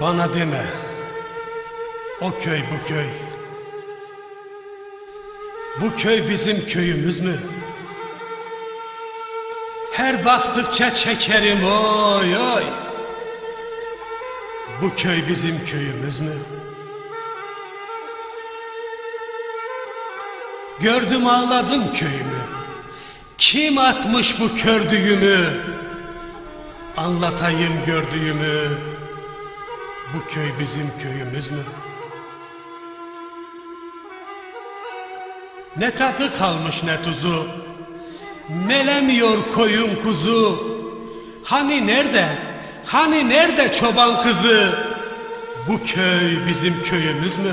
Bana deme. O köy bu köy. Bu köy bizim köyümüz mü? Her baktıkça çekerim oy oy. Bu köy bizim köyümüz mü? Gördüm ağladım köyümü. Kim atmış bu kördüğümü? Anlatayım gördüğümü. Bu köy bizim köyümüz mü? Ne tadı kalmış ne tuzu. Melemiyor koyun kuzu. Hani nerede? Hani nerede çoban kızı? Bu köy bizim köyümüz mü?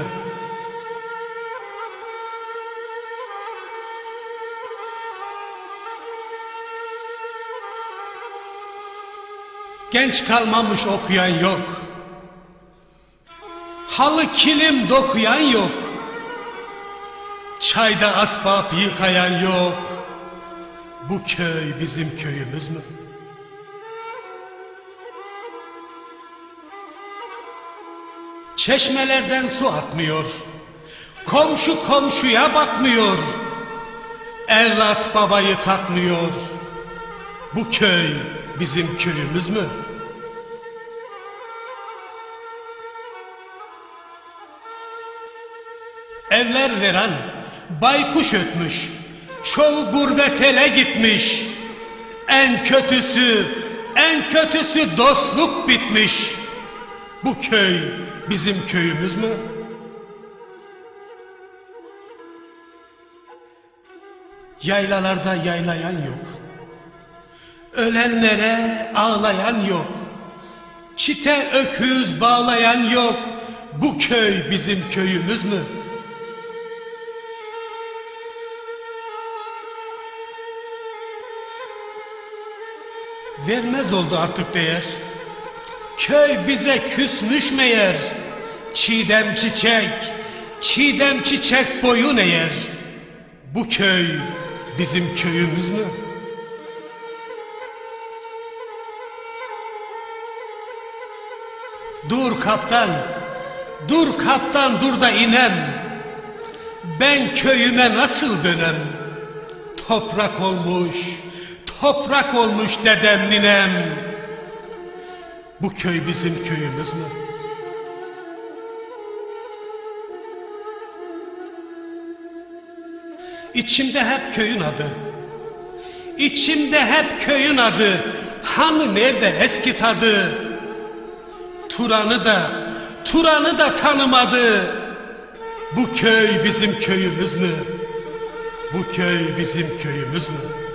Genç kalmamış okuyan yok. Halı kilim dokuyan yok. Çayda asbap yıkayan yok. Bu köy bizim köyümüz mü? Çeşmelerden su akmıyor. Komşu komşuya bakmıyor. Evlat babayı takmıyor. Bu köy bizim köyümüz mü? Evler veren baykuş ötmüş. Çoğu gurbet ele gitmiş. En kötüsü, en kötüsü dostluk bitmiş. Bu köy bizim köyümüz mü? Yaylalarda yaylayan yok. Ölenlere ağlayan yok. Çite öküz bağlayan yok. Bu köy bizim köyümüz mü? Vermez oldu artık değer. Köy bize küsmüş meğer. Çiğdem çiçek, çiğdem çiçek boyun eğer. Bu köy bizim köyümüz mü? Dur kaptan, dur kaptan dur da inem. Ben köyüme nasıl dönem? Toprak olmuş, toprak olmuş dedem ninem. Bu köy bizim köyümüz mü? İçimde hep köyün adı. İçimde hep köyün adı. Hani nerede eski tadı? Turan'ı da, Turan'ı da tanımadı. Bu köy bizim köyümüz mü? Bu köy bizim köyümüz mü?